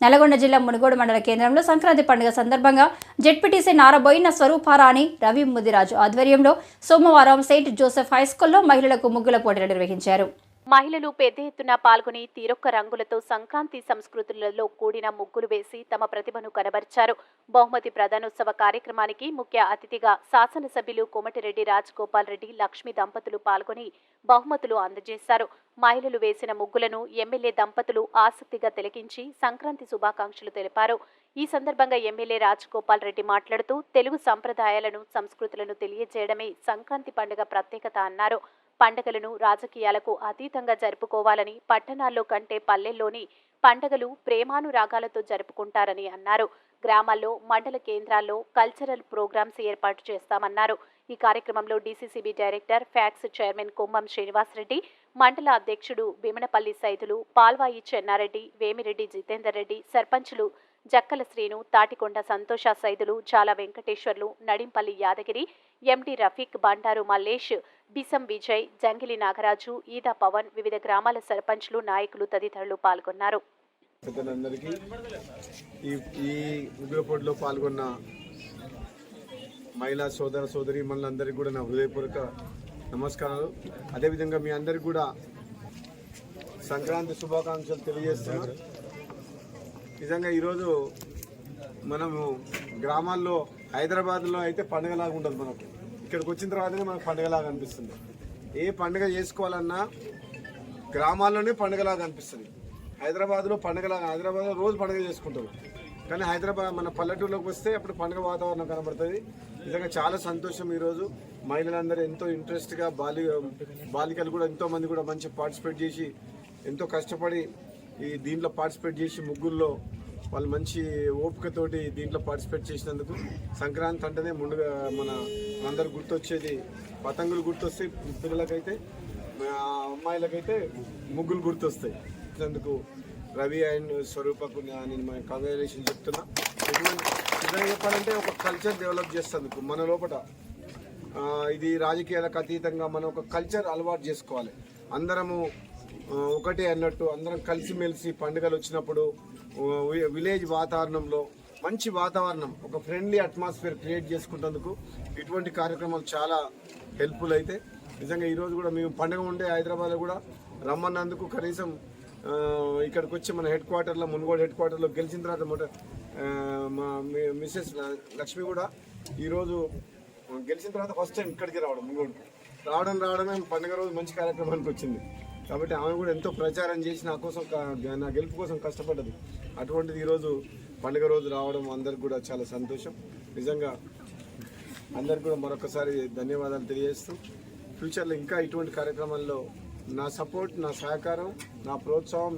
నల్గొండ జిల్లా మునుగోడు మండల కేంద్రంలో సంక్రాంతి పండుగ సందర్భంగా జెడ్పీటీసీ నారబోయిన స్వరూపారాణి రవి ముదిరాజు ఆధ్వర్యంలో సోమవారం సెయింట్ జోసెఫ్ హైస్కూల్లో మహిళలకు ముగ్గుల పోటీలు నిర్వహించారు. మహిళలు పెద్ద ఎత్తున పాల్గొని తీరొక్క రంగులతో సంక్రాంతి సంస్కృతులలో కూడిన ముగ్గులు వేసి తమ ప్రతిభను కనబరిచారు. బహుమతి ప్రధానోత్సవ కార్యక్రమానికి ముఖ్య అతిథిగా శాసనసభ్యులు కోమటిరెడ్డి రాజగోపాల్ రెడ్డి లక్ష్మి దంపతులు పాల్గొని బహుమతులు అందజేశారు. మహిళలు వేసిన ముగ్గులను ఎమ్మెల్యే దంపతులు ఆసక్తిగా తిలకించి సంక్రాంతి శుభాకాంక్షలు తెలిపారు. ఈ సందర్భంగా ఎమ్మెల్యే రాజగోపాల్ రెడ్డి మాట్లాడుతూ తెలుగు సంప్రదాయాలను సంస్కృతులను తెలియజేయడమే సంక్రాంతి పండుగ ప్రత్యేకత అన్నారు. పండగలను రాజకీయాలకు అతీతంగా జరుపుకోవాలని పట్టణాల్లో కంటే పల్లెల్లోని పండగలు ప్రేమానురాగాలతో జరుపుకుంటారని అన్నారు. గ్రామాల్లో మండల కేంద్రాల్లో కల్చరల్ ప్రోగ్రామ్స్ ఏర్పాటు చేస్తామన్నారు. ఈ కార్యక్రమంలో DCCB director PACS chairman Kumbham Srinivasareddy మండల అధ్యక్షుడు భీమనపల్లి సైదులు పాల్వాయి చెన్నారెడ్డి వేమిరెడ్డి జితేందర్ రెడ్డి సర్పంచులు జక్కల శ్రీను తాటికొండ సంతోష సైదులు చాలా వెంకటేశ్వర్లు నడింపల్లి యాదగిరి ఎండి రఫీక్ బండారు మల్లేష్ బిసం విజయ్ జంగిలి నాగరాజు ఈదా పవన్ వివిధ గ్రామాల సర్పంచ్లు నాయకులు తదితరులు పాల్గొన్నారు. ఈ పాల్గొన్న మహిళా సోదర సోదరి మనందరికీ కూడా నా హృదయపూర్వక నమస్కారాలు. అదేవిధంగా మీ అందరికీ కూడా సంక్రాంతి శుభాకాంక్షలు తెలియజేస్తున్నాను నిజంగా ఈరోజు మనము గ్రామాల్లో హైదరాబాద్లో అయితే పండుగలాగా ఉంటుంది మనకు. ఇక్కడికి వచ్చిన తర్వాతనే మనకు పండుగలాగా అనిపిస్తుంది. ఏ పండుగ చేసుకోవాలన్నా గ్రామాల్లోనే పండుగలాగా అనిపిస్తుంది. హైదరాబాద్లో పండుగలాగా హైదరాబాద్లో రోజు పండుగ చేసుకుంటారు. కానీ హైదరాబాద్ మన పల్లెటూరులోకి వస్తే అప్పుడు పండుగ వాతావరణం కనబడుతుంది. నిజంగా చాలా సంతోషం ఈరోజు. మహిళలందరూ ఎంతో ఇంట్రెస్ట్గా బాలి బాలికలు కూడా ఎంతోమంది కూడా మంచి పార్టిసిపేట్ చేసి ఎంతో కష్టపడి ఈ దీంట్లో పార్టిసిపేట్ చేసి ముగ్గుల్లో వాళ్ళు మంచి ఓపికతోటి దీంట్లో పార్టిసిపేట్ చేసినందుకు సంక్రాంతి అంటేనే ముందుగా మన అందరు గుర్తొచ్చేది. పతంగులు గుర్తొస్తాయి పిల్లలకైతే అమ్మాయిలకైతే ముగ్గులు గుర్తొస్తాయి. అందుకు రవి అండ్ స్వరూపకు నేను మన కంగ్రాచులేషన్ చెప్తున్నా. ఇటువంటి నిజంగా చెప్పాలంటే ఒక కల్చర్ డెవలప్ చేస్తేందుకు మన లోపల ఇది రాజకీయాలకు అతీతంగా మనం ఒక కల్చర్ అలవాటు చేసుకోవాలి. అందరము ఒకటే అన్నట్టు అందరం కలిసిమెలిసి పండుగలు వచ్చినప్పుడు విలేజ్ వాతావరణంలో మంచి వాతావరణం ఒక ఫ్రెండ్లీ అట్మాస్ఫియర్ క్రియేట్ చేసుకుంటందుకు ఇటువంటి కార్యక్రమాలు చాలా హెల్ప్ఫుల్ అయితే. నిజంగా ఈరోజు కూడా మేము పండుగ ఉండే హైదరాబాద్లో కూడా రమ్మన్నందుకు కనీసం ఇక్కడికి వచ్చి మన హెడ్ క్వార్టర్లో మునుగోడు హెడ్ క్వార్టర్లో గెలిచిన తర్వాత మొట్ట మా మిస్సెస్ లక్ష్మి కూడా ఈరోజు గెలిచిన తర్వాత ఫస్ట్ టైం ఇక్కడికి రావడం మున్గోడు రావడం రావడమే పండుగ రోజు మంచి కార్యక్రమానికి వచ్చింది. కాబట్టి ఆమె కూడా ఎంతో ప్రచారం చేసి నా కోసం నా గెలుపు కోసం కష్టపడ్డది. అటువంటిది ఈరోజు పండుగ రోజు రావడం అందరికి కూడా చాలా సంతోషం. నిజంగా అందరికి కూడా మరొకసారి ధన్యవాదాలు తెలియజేస్తూ ఫ్యూచర్లో ఇంకా ఇటువంటి కార్యక్రమాల్లో నా సపోర్ట్ నా సహకారం నా ప్రోత్సాహం